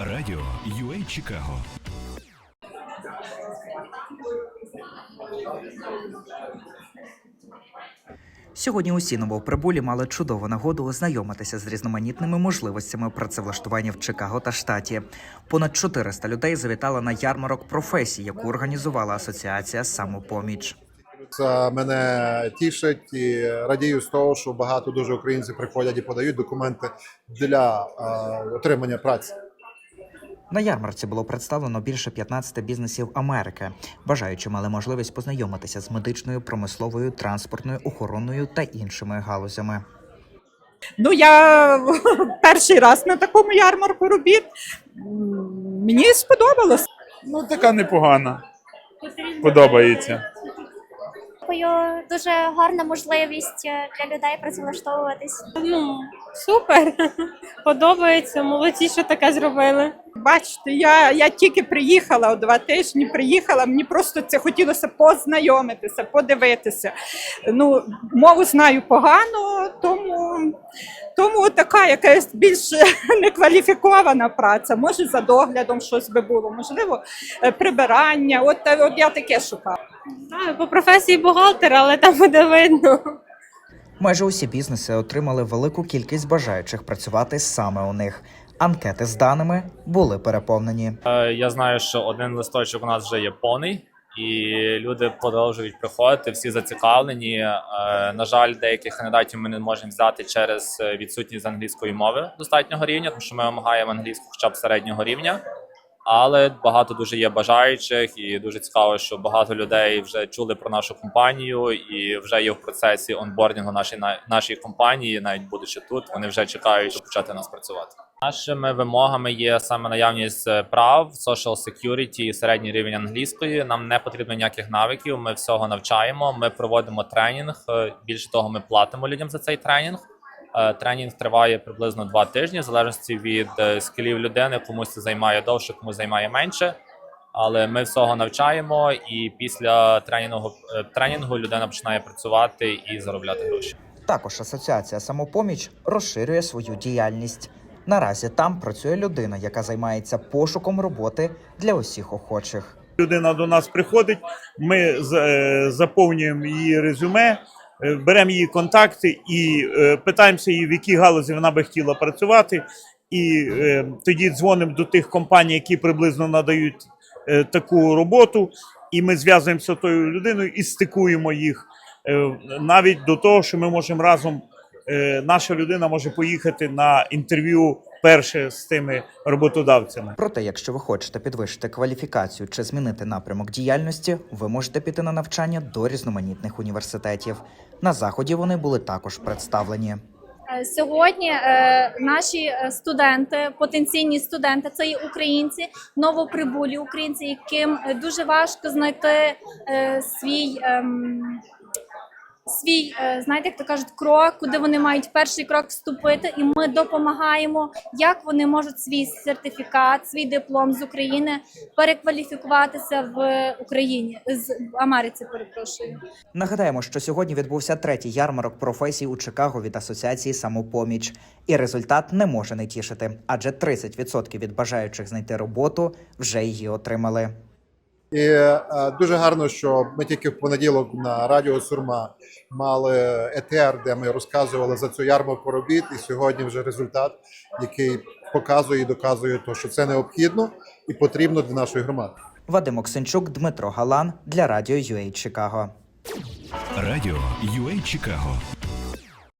Радіо UA Чикаго. Сьогодні усі новоприбулі мали чудову нагоду ознайомитися з різноманітними можливостями працевлаштування в Чикаго та штаті. Понад 400 людей завітали на ярмарок професій, яку організувала асоціація самопоміч. Це мене тішить і радію з того, що багато дуже українців приходять і подають документи для е, отримання праці. На ярмарці було представлено більше 15 бізнесів Америки. Бажаючі мали можливість познайомитися з медичною, промисловою, транспортною, охоронною та іншими галузями. Ну, я перший раз на такому ярмарку робіт. Мені сподобалось. Ну, така непогана. Подобається. Дякую. Дуже гарна можливість е, для людей працевлаштовуватись. Ну, супер. Подобається. Молодці, що таке зробили. Бачите, я, я тільки приїхала о два тижні, приїхала, мені просто це хотілося познайомитися, подивитися. Ну, мову знаю погано, тому, тому така якась більш некваліфікована праця. Може, за доглядом щось би було, можливо, е, прибирання. От, е, от я таке шукала. А, по професії бухгалтер, але там буде видно. Майже усі бізнеси отримали велику кількість бажаючих працювати саме у них. Анкети з даними були переповнені. Е, Я знаю, що один листочок у нас вже є повний, і люди продовжують приходити. Всі зацікавлені. Е, На жаль, деяких кандидатів ми не можемо взяти через е, відсутність англійської мови достатнього рівня, тому що ми вимагаємо англійську хоча б середнього рівня. Але багато дуже є бажаючих, і дуже цікаво, що багато людей вже чули про нашу компанію і вже є в процесі онбордінгу нашої нашої компанії, навіть будучи тут, вони вже чекають, щоб почати нас працювати. Нашими вимогами є саме наявність е, прав, social security і середній рівень англійської. Нам не потрібно ніяких навиків. Ми всього навчаємо. Ми проводимо тренінг. Е, Більше того, ми платимо людям за цей тренінг. Е, Тренінг триває приблизно два тижні, в залежності від скілів людини. Комусь це займає довше, комусь займає менше. Але ми всього навчаємо, і після тренінгу тренінгу людина починає працювати і заробляти гроші. Також асоціація самопоміч розширює свою діяльність. Наразі там працює людина, яка займається пошуком роботи для усіх охочих. Людина до нас приходить, ми е, заповнюємо її резюме, е, беремо її контакти і е, питаємося її, в якій галузі вона би хотіла працювати. І тоді дзвонимо до тих компаній, які приблизно надають таку роботу. І ми зв'язуємося з тою людиною і стикуємо їх навіть до того, що ми можемо разом. Е, Наша людина може поїхати на інтерв'ю перше з тими роботодавцями. Проте, якщо ви хочете підвищити кваліфікацію чи змінити напрямок діяльності, ви можете піти на навчання до різноманітних університетів. На заході вони були також представлені. Е, Сьогодні е, наші студенти, потенційні студенти, це є українці, новоприбулі українці, яким дуже важко знайти свій. Свій, е, знаєте, як то кажуть, крок, куди вони мають перший крок вступити, і ми допомагаємо, як вони можуть свій сертифікат, свій диплом з України перекваліфікуватися в Україні з Америці. Перепрошую. Нагадаємо, що сьогодні відбувся третій ярмарок професій у Чикаго від асоціації самопоміч, і результат не може не тішити, адже 30% від бажаючих знайти роботу вже її отримали. І е, дуже гарно, що ми тільки в понеділок на радіо Сурма мали етер, де ми розказували за цю ярмарку робіт. І сьогодні вже результат, який показує і доказує, то, що це необхідно і потрібно для нашої громади. Вадим Оксенчук, Дмитро Галан для радіо UA Чикаго. Радіо UA Чикаго.